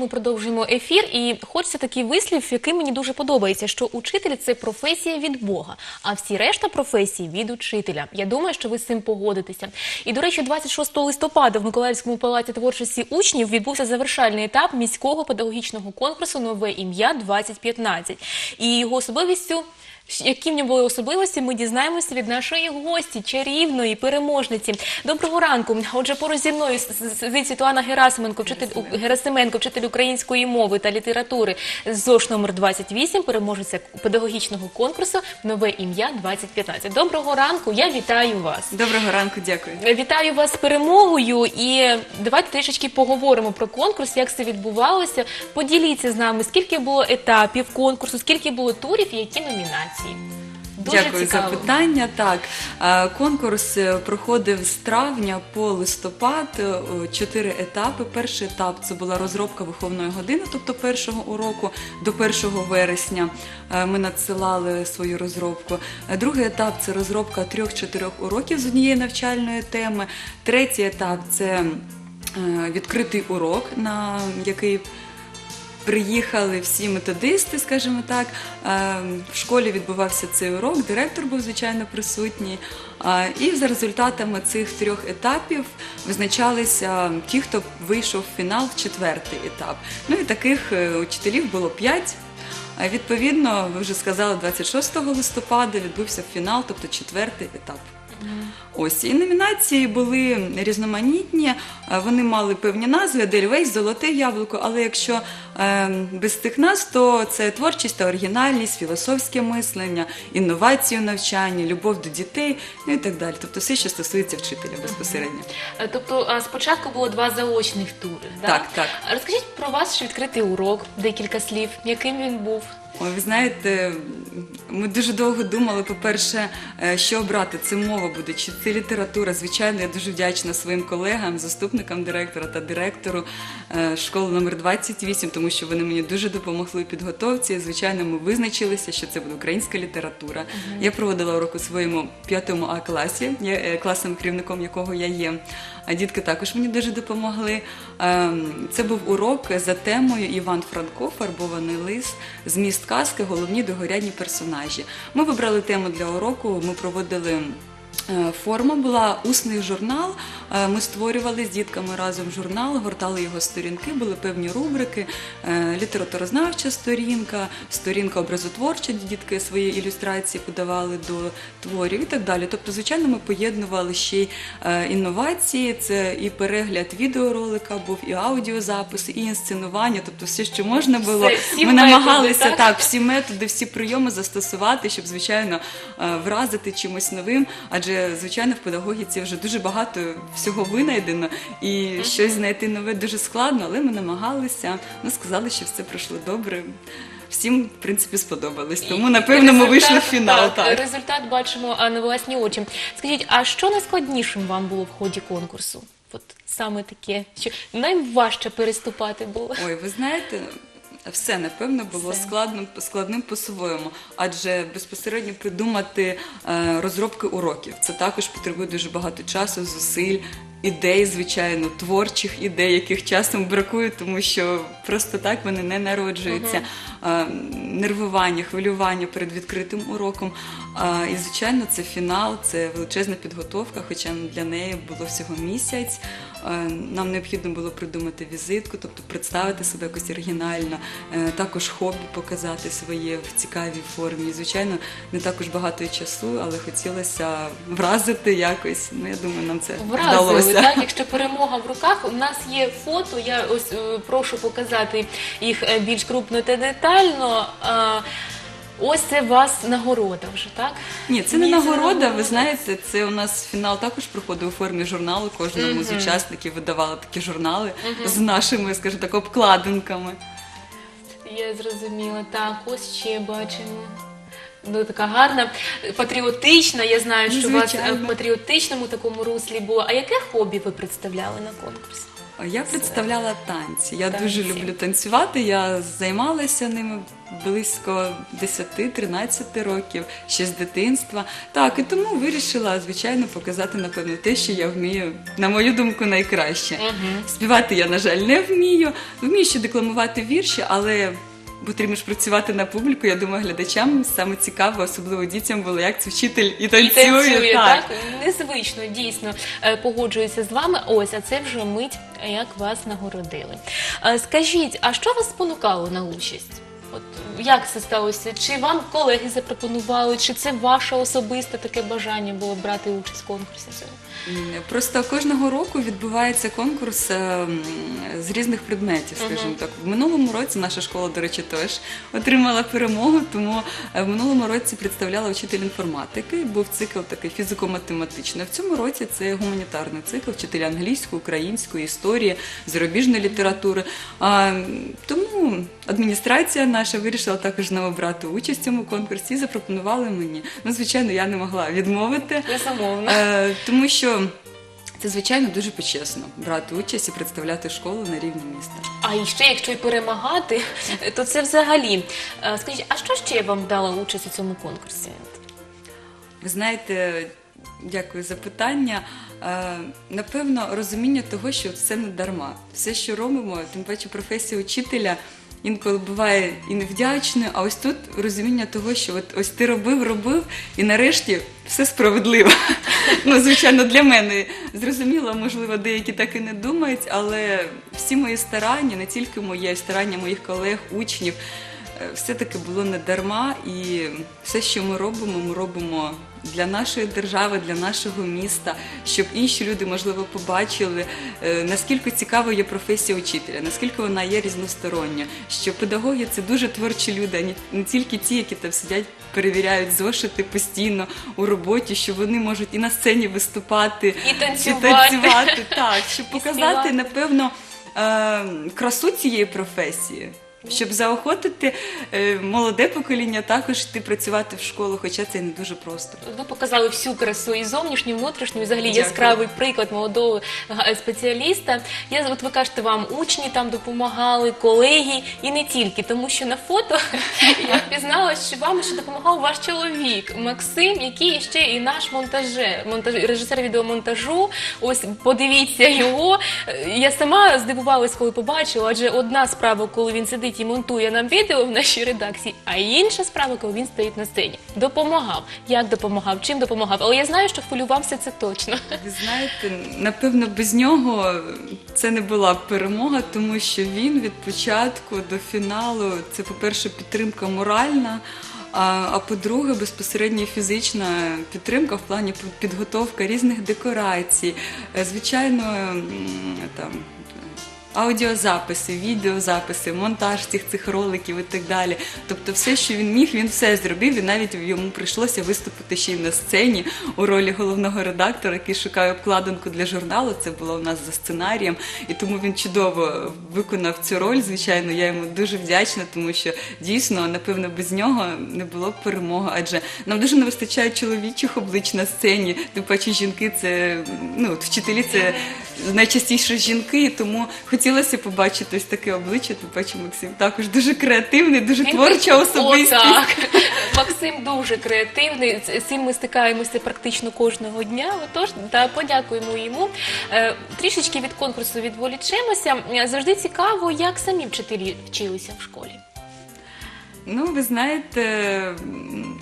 Ми продовжуємо ефір, і хочеться такий вислів, який мені дуже подобається, що учитель це професія від Бога, а всі решта професії від учителя. Я думаю, що ви з цим погодитеся. І до речі, 26 листопада в Миколаївському палаці творчості учнів відбувся завершальний етап міського педагогічного конкурсу Нове ім'я 2015 І його особливістю. Які в ньому були особливості, ми дізнаємося від нашої гості, чарівної переможниці. Доброго ранку. Отже, поруч зі мною сидить Світлана Герасименко, вчитель Герасименко, вчитель української мови та літератури ЗОШ номер 28, переможеця педагогічного конкурсу Нове ім'я 2015. Доброго ранку. Я вітаю вас. Доброго ранку, дякую. Вітаю вас з перемогою і давайте трішечки поговоримо про конкурс, як це відбувалося. Поділіться з нами, скільки було етапів конкурсу, скільки було турів і які номінації. Дуже Дякую цікаво. за питання. Так, е, конкурс е, проходив з травня по листопад. е, Чотири етапи. Перший етап це була розробка виховної години, тобто першого уроку до 1 вересня. Ми надсилали свою розробку. Другий етап це розробка трьох-чотирьох уроків з однієї навчальної теми. Третій етап це відкритий урок, на який Приїхали всі методисти, скажімо так. В школі відбувався цей урок, директор був звичайно присутній. І за результатами цих трьох етапів визначалися ті, хто вийшов в фінал в четвертий етап. Ну і таких е, учителів було п'ять. А Відповідно, ви вже сказали, 26 листопада відбувся фінал, тобто четвертий етап. Ось і номінації були різноманітні. Вони мали певні назви: Дельвейс, Золоте яблуко. Але якщо без цих назв, то це творчість та оригінальність, філософське мислення, інновацію навчання, любов до дітей, ну і так далі. Тобто все, що стосується вчителя безпосередньо. Е, Тобто спочатку було два заочних тури. да? Так, так. Розкажіть про ваш відкритий урок, декілька слів, яким він був. Ой, ви знаєте, ми дуже довго думали, по-перше, е, що обрати, це мова буде, чи це література. Звичайно, я дуже вдячна своїм колегам, заступникам директора та директору е, школи номер 28, тому що вони мені дуже допомогли у підготовці. Звичайно, ми визначилися, що це буде українська література. Я проводила урок у своєму п'ятому А класі, е, класним керівником якого я є. А дітки також мені дуже допомогли. Ем, Це був урок за темою Іван Франко, фарбований лис, зміст казки, головні догорядні персонажі. Ми вибрали тему для уроку. Ми проводили. Е, Форма була усний журнал. Е, Ми створювали з дітками разом журнал, гортали його сторінки, були певні рубрики, е, літературознавча сторінка, сторінка образотворча, де дітки свої ілюстрації подавали до творів і так далі. Тобто, звичайно, ми поєднували ще й інновації, це і перегляд відеоролика, був і аудіозапис, і інсценування, тобто все, що можна було. Все, всі ми методи, намагалися так? так, всі методи, всі прийоми застосувати, щоб, звичайно, вразити чимось новим. Адже, звичайно, в педагогіці вже дуже багато всього винайдено, і щось знайти нове дуже складно, але ми намагалися. Ну, сказали, що все пройшло добре. Всім, в принципі, сподобалось. Тому, напевно, ми вийшли в фінал. Так. Результат бачимо а, на власні очі. Скажіть, а що найскладнішим вам було в ході конкурсу? От саме таке, що найважче переступати було. Ой, ви знаєте, все напевно було Все. складним, складним по-своєму, адже безпосередньо придумати е, розробки уроків. Це також потребує дуже багато часу, зусиль. Ідей, звичайно, творчих ідей, яких часом бракує, тому що просто так вони не народжуються. Е, Нервування, хвилювання перед відкритим уроком. Е, І, звичайно, це фінал, це величезна підготовка, хоча для неї було всього місяць. Е, Нам необхідно було придумати візитку, тобто представити себе якось оригінально, е, також хобі показати своє в цікавій формі. І, Звичайно, не також багато часу, але хотілося вразити якось. Ну, я думаю, нам це Вразили, вдалося. так? Якщо перемога в руках, у нас є фото. Я ось е, прошу показати їх більш крупно та детально. Ось це вас нагорода вже, так? Ні, це не Ні, нагорода. Ви знаєте, це у нас фінал також проходив у формі журналу. Кожному з учасників видавали такі журнали з нашими, скажімо так, обкладинками. Я зрозуміла. Так, ось ще бачимо. Ну, така гарна, патріотична. Я знаю, що у вас е, в патріотичному такому руслі було. А яке хобі ви представляли на конкурсі? Я представляла танці. Я Танці. дуже люблю танцювати. Я займалася ними близько 10-13 років, ще з дитинства. Так, і тому вирішила, звичайно, показати, напевно, те, що я вмію, на мою думку, найкраще. Співати я, на жаль, не вмію. Вмію ще декламувати вірші, але. Потрібно ж працювати на публіку. Я думаю, глядачам саме цікаво, особливо дітям було, як це вчитель і І танцює. танцює, так. так? Незвично, дійсно Е, погоджуюся з вами. Ось, а це вже мить, як вас нагородили. Е, Скажіть, а що вас спонукало на участь? От як це сталося? Чи вам колеги запропонували, чи це ваше особисте таке бажання було брати участь в конкурсі? Просто кожного року відбувається конкурс е, з різних предметів, скажімо так. В минулому році наша школа, до речі, теж отримала перемогу, тому е, в минулому році представляла вчитель інформатики. Був цикл такий фізико-математичний. В цьому році це гуманітарний цикл, вчитель англійської, української, історії, зарубіжної літератури. М, тому адміністрація наша вирішила також знову брати участь в цьому конкурсі і запропонували мені. Ну, звичайно, я не могла відмовити. Безумовно. Е, тому що це, звичайно, дуже почесно брати участь і представляти школу на рівні міста. А і ще, якщо й перемагати, то це взагалі. Е, Скажіть, а що ще вам дала участь у цьому конкурсі? Ви знаєте, дякую за питання. Е, напевно, розуміння того, що все не дарма. Все, що робимо, тим паче професія учителя. Інколи буває і невдячною, а ось тут розуміння того, що от ось ти робив, робив, і нарешті все справедливо. Ну, звичайно, для мене зрозуміло, можливо, деякі так і не думають, але всі мої старання, не тільки моє, старання моїх колег, учнів, все-таки було не дарма, і все, що ми робимо, ми робимо для нашої держави, для нашого міста, щоб інші люди, можливо, побачили, е, наскільки цікава є професія учителя, наскільки вона є різностороння, що педагоги це дуже творчі люди, а не- тільки ті, які там сидять, перевіряють зошити постійно у роботі, що вони можуть і на сцені виступати, І танцювати. і танцювати так, щоб показати, напевно, е, красу цієї професії. Щоб заохотити е, молоде покоління також йти працювати в школу, хоча це не дуже просто. Ви показали всю красу і зовнішню, і внутрішню, і взагалі Дякую. яскравий приклад молодого спеціаліста. Я от ви кажете, вам учні там допомагали, колеги, і не тільки, тому що на фото я впізнала, що вам ще допомагав ваш чоловік Максим, який ще і наш монтажер, монтаж, режисер відеомонтажу. Ось подивіться його. Е, Я сама здивувалась, коли побачила, адже одна справа, коли він сидить і монтує нам відео в нашій редакції, а інша справа, коли він стоїть на сцені. Допомагав. Як допомагав? Чим допомагав? Але я знаю, що хвилювався це точно. Ви знаєте, напевно, без нього це не була б перемога, тому що він від початку до фіналу це, по-перше, підтримка моральна. А, а по-друге, безпосередньо фізична підтримка в плані підготовка різних декорацій, Е, звичайно, там. Аудіозаписи, відеозаписи, монтаж цих цих роликів і так далі. Тобто, все, що він міг, він все зробив, і навіть йому прийшлося виступити ще й на сцені у ролі головного редактора, який шукає обкладинку для журналу. Це було у нас за сценарієм, і тому він чудово виконав цю роль. Звичайно, я йому дуже вдячна, тому що дійсно, напевно, без нього не було б перемоги, адже нам дуже не вистачає чоловічих облич на сцені. Тим паче жінки це ну вчителі це найчастіше жінки, і тому хотілося побачити ось таке обличчя. Тим паче Максим також дуже креативний, дуже творча О, особистість. так. Максим дуже креативний. З цим ми стикаємося практично кожного дня. Отож, та подякуємо йому. Е, Трішечки від конкурсу відволічемося. Е, Завжди цікаво, як самі вчителі вчилися в школі. Ну, ви знаєте,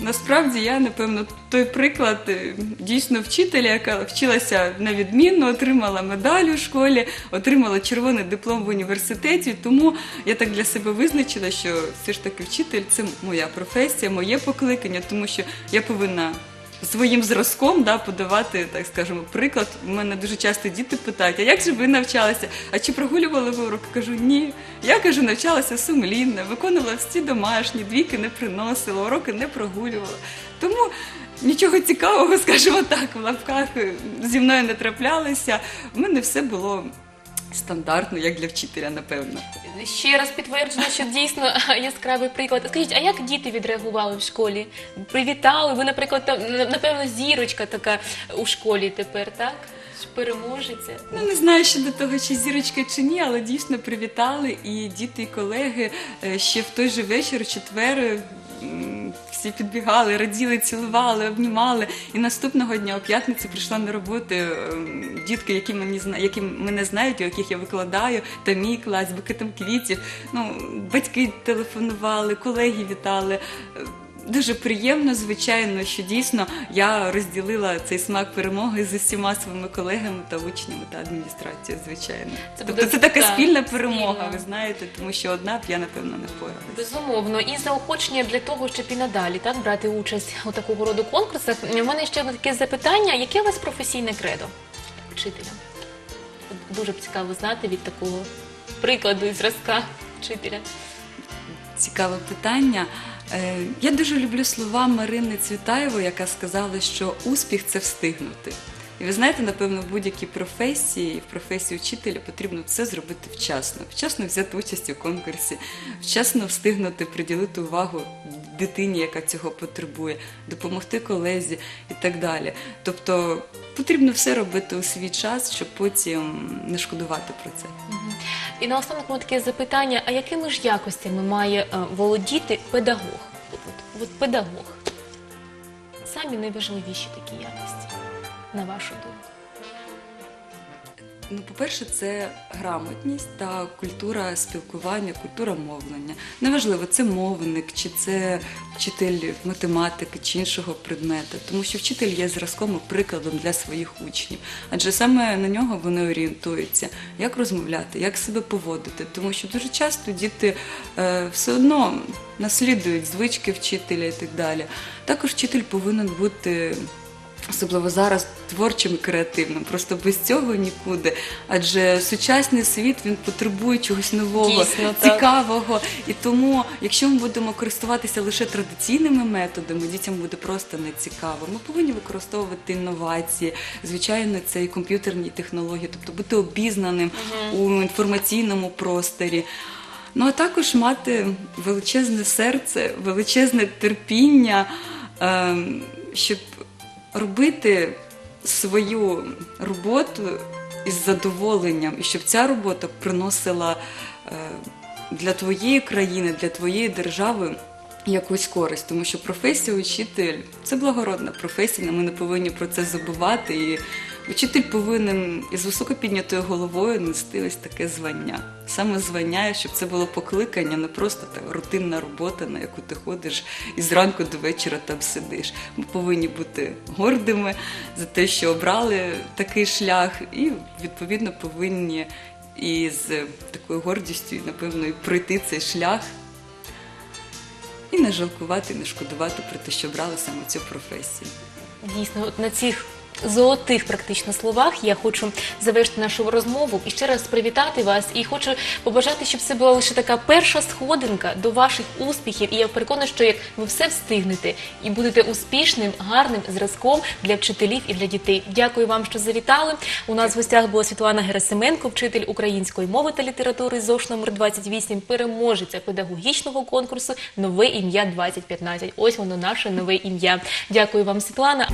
насправді я, напевно, той приклад е, дійсно вчителя, яка вчилася на відмінно, отримала медаль у школі, отримала червоний диплом в університеті. Тому я так для себе визначила, що все ж таки вчитель це моя професія, моє покликання, тому що я повинна. Своїм зразком да, подавати, так скажемо, приклад. У мене дуже часто діти питають, а як же ви навчалися? А чи прогулювали ви уроки? Кажу, ні. Я кажу, навчалася сумлінно, виконувала всі домашні, двійки не приносила, уроки не прогулювала. Тому нічого цікавого, скажімо так, в лапках зі мною не траплялося. У мене все було стандартно, як для вчителя, напевно. Ще раз підтверджено, що дійсно яскравий приклад. Скажіть, а як діти відреагували в школі? Привітали? Ви, наприклад, там напевно зірочка така у школі тепер, так? Переможеться. Ну, не знаю щодо того, чи зірочка чи ні, але дійсно привітали і діти, і колеги е, ще в той же вечір, четвер. Всі підбігали, раділи, цілували, обнімали. І наступного дня, у п'ятницю, прийшла на роботу ем, дітки, які мені які мене знають, у яких я викладаю, та мій клас, букетом квітів. Ну, батьки телефонували, колеги вітали. Дуже приємно, звичайно, що дійсно я розділила цей смак перемоги з усіма своїми колегами та учнями та адміністрацією, звичайно. Це тобто буде це така так, спільна перемога, спільна. ви знаєте, тому що одна б я напевно не впоралася. Безумовно, і заохочення для того, щоб і надалі так брати участь у такого роду конкурсах. У мене ще таке запитання: яке у вас професійне кредо вчителя? Дуже б цікаво знати від такого прикладу і зразка вчителя. Цікаве питання. Е, Я дуже люблю слова Марини Цвітаєвої, яка сказала, що успіх це встигнути. І ви знаєте, напевно, в будь-якій професії, в професії вчителя потрібно все зробити вчасно, вчасно взяти участь у конкурсі, вчасно встигнути приділити увагу дитині, яка цього потребує, допомогти колезі і так далі. Тобто потрібно все робити у свій час, щоб потім не шкодувати про це. І наостанок ми таке запитання: а якими ж якостями має е, володіти педагог? От, от, от педагог. Самі найважливіші такі якості, на вашу думку. Ну, по-перше, це грамотність та культура спілкування, культура мовлення. Неважливо, це мовник, чи це вчитель математики чи іншого предмета, тому що вчитель є зразком і прикладом для своїх учнів. Адже саме на нього вони орієнтуються, як розмовляти, як себе поводити. Тому що дуже часто діти е, все одно наслідують звички вчителя і так далі. Також вчитель повинен бути. Особливо зараз творчим і креативним. Просто без цього нікуди. Адже сучасний світ він потребує чогось нового, Дійсно, так. цікавого. І тому, якщо ми будемо користуватися лише традиційними методами, дітям буде просто не цікаво. Ми повинні використовувати інновації. Звичайно, це і комп'ютерні технології, тобто бути обізнаним у інформаційному просторі. Ну а також мати величезне серце, величезне терпіння, ем, щоб робити свою роботу із задоволенням, і щоб ця робота приносила е, для твоєї країни, для твоєї держави. Якусь користь, тому що професія учитель це благородна професія, ми не повинні про це забувати. І учитель повинен із високо піднятою головою нести ось таке звання. Саме звання, щоб це було покликання, не просто та рутинна робота, на яку ти ходиш і зранку до вечора там сидиш. Ми повинні бути гордими за те, що обрали такий шлях, і відповідно повинні із такою гордістю, напевно, і пройти цей шлях. І не жалкувати, не шкодувати про те, що брали саме цю професію. Дійсно, от на цих золотих практично словах я хочу завершити нашу розмову і ще раз привітати вас. І хочу побажати, щоб це була лише така перша сходинка до ваших успіхів. І я переконана, що як ви все встигнете і будете успішним, гарним зразком для вчителів і для дітей. Дякую вам, що завітали. У нас в гостях була Світлана Герасименко, вчитель української мови та літератури ЗОШ номер 28, переможеця педагогічного конкурсу Нове ім'я 2015. Ось воно наше нове ім'я. Дякую вам, Світлана.